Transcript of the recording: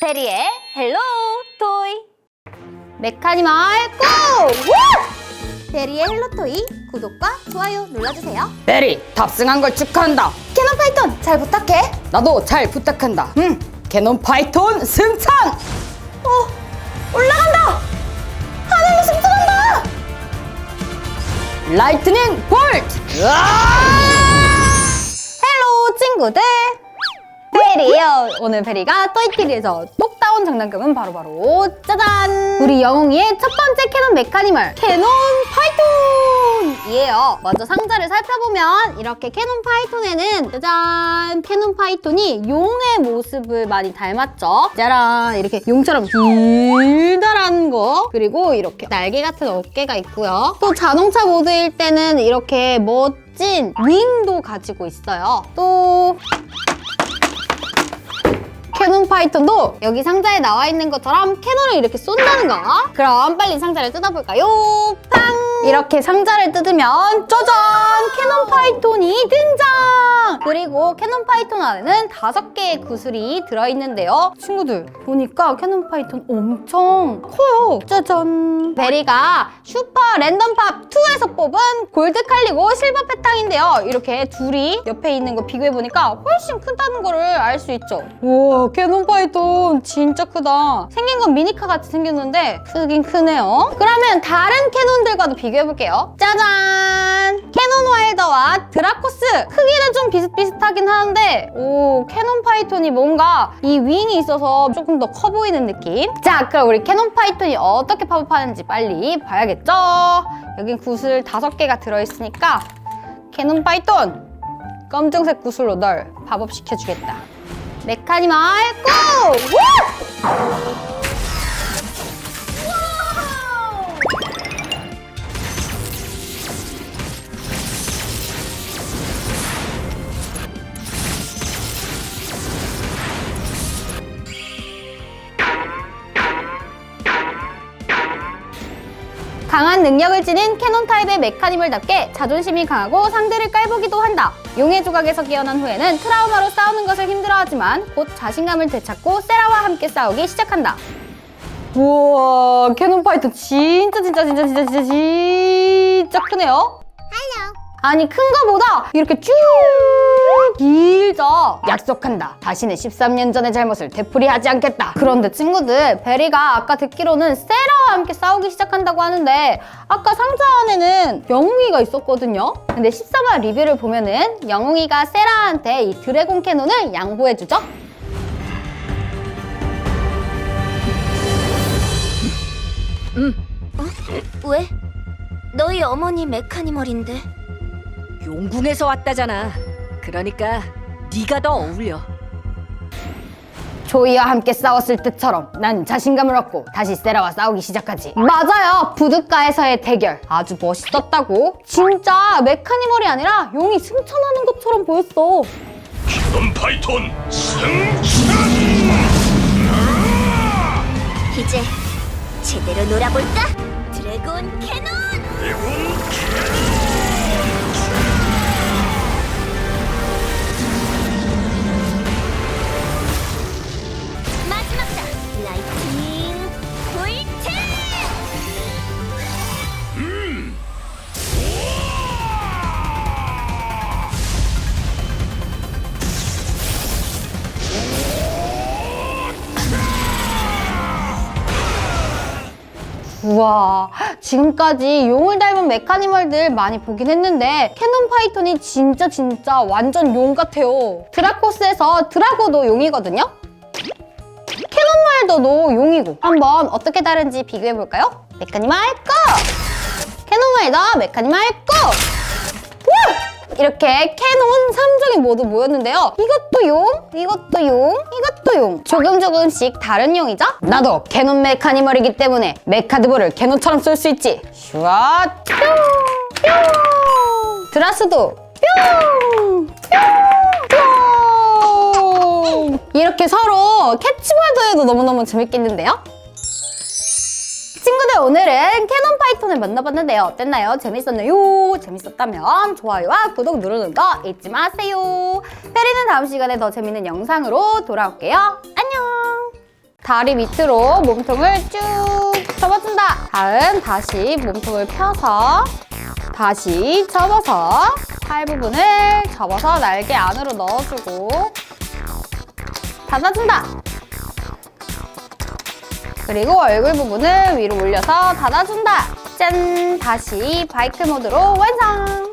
페리의 헬로 토이 메카니멀 고! 우! 페리의 헬로 토이 구독과 좋아요 눌러주세요 베리 탑승한 걸 축하한다. 캐논 파이톤 잘 부탁해 나도 잘 부탁한다. 음, 캐논 파이톤 승천. 어 올라간다 하늘로 승천한다 라이트닝 볼트. 헬로 친구들 페리요. 오늘 페리가 토이티리에서 똑 따온 장난감은 바로 바로 짜잔! 우리 영웅이의 첫 번째 캐논 메카니멀 캐논 파이톤이에요. 먼저 상자를 살펴보면 이렇게 캐논 파이톤에는 짜잔! 캐논 파이톤이 용의 모습을 많이 닮았죠? 짜란! 이렇게 용처럼 길다란 거. 그리고 이렇게 날개 같은 어깨가 있고요. 또 자동차 모드일 때는 이렇게 멋진 윙도 가지고 있어요. 또 캐논 파이톤도 여기 상자에 나와 있는 것처럼 캐논을 이렇게 쏜다는 거. 그럼 빨리 상자를 뜯어볼까요? 팡! 이렇게 상자를 뜯으면 짜잔! 캐논 파이톤이 등장! 그리고 캐논 파이톤 안에는 다섯 개의 구슬이 들어있는데요. 친구들, 보니까 캐논 파이톤 엄청 커요. 짜잔! 베리가 슈퍼 랜덤 팝 2에서 뽑은 골드 칼리고 실버 패탕인데요. 이렇게 둘이 옆에 있는 거 비교해보니까 훨씬 크다는 거를 알 수 있죠. 우와, 캐논 파이톤 진짜 크다. 생긴 건 미니카 같이 생겼는데 크긴 크네요. 그러면 다른 캐논들과도 비교해볼게요. 짜잔! 캐논 와일더와 드라코스! 크기는 좀 비슷비슷하긴 하는데 오, 캐논 파이톤이 뭔가 이 윙이 있어서 조금 더 커 보이는 느낌? 자, 그럼 우리 캐논 파이톤이 어떻게 팝업하는지 빨리 봐야겠죠? 여긴 구슬 다섯 개가 들어있으니까 캐논 파이톤! 검정색 구슬로 널 팝업 시켜주겠다. 메카니멀 고! 강한 능력을 지닌 캐논 타입의 메카니멀답게 자존심이 강하고 상대를 깔보기도 한다. 용의 조각에서 깨어난 후에는 트라우마로 싸우는 것을 힘들어하지만 곧 자신감을 되찾고 세라와 함께 싸우기 시작한다. 우와, 캐논 파이터 진짜 진짜 진짜 진짜 진짜 진짜 크네요. 아니 큰 거보다 이렇게 쭉 길죠. 약속한다. 다시는 13년 전의 잘못을 되풀이하지 않겠다. 그런데 친구들 베리가 아까 듣기로는 세라와 함께 싸우기 시작한다고 하는데 아까 상자 안에는 영웅이가 있었거든요. 근데 13화 리뷰를 보면은 영웅이가 세라한테 이 드래곤 캐논을 양보해주죠. 왜? 너희 어머니 메카니멀인데 용궁에서 왔다잖아. 그러니까 네가 더 어울려. 조이와 함께 싸웠을 때처럼 난 자신감을 얻고 다시 세라와 싸우기 시작하지. 맞아요. 부둣가에서의 대결. 아주 멋있었다고. 진짜 메카니멀이 아니라 용이 승천하는 것처럼 보였어. 캐논 파이톤 승천! 이제 제대로 놀아볼까? 드래곤 캐논! 드래곤 마지 우와, 지금까지 용을 닮은 메카니멀들 많이 보긴 했는데 캐논 파이톤이 진짜 진짜 완전 용 같아요. 드라코스에서 드라고도 용이거든요. 캐논 말더도 용이고 한번 어떻게 다른지 비교해볼까요? 메카니멀 고! 캐논 말더 메카니멀 고! 이렇게 캐논 3종이 모두 모였는데요. 이것도 용, 이것도 용, 이것도 용. 조금 조금씩 다른 용이죠? 나도 캐논 메카니멀이기 때문에 메카드볼을 캐논처럼 쏠 수 있지. 슈아 뿅! 뿅! 드라스도 뿅! 뿅! 뿅! 이렇게 서로 캐치볼도 해도 너무너무 재밌겠는데요? 친구들 오늘은 캐논 파이톤을 만나봤는데요. 어땠나요? 재밌었나요? 재밌었다면 좋아요와 구독 누르는 거 잊지 마세요. 페리는 다음 시간에 더 재밌는 영상으로 돌아올게요. 안녕! 다리 밑으로 몸통을 쭉 접어준다. 다음 다시 몸통을 펴서 다시 접어서 팔 부분을 접어서 날개 안으로 넣어주고 닫아준다. 그리고 얼굴 부분을 위로 올려서 닫아준다. 짠! 다시 바이크 모드로 완성!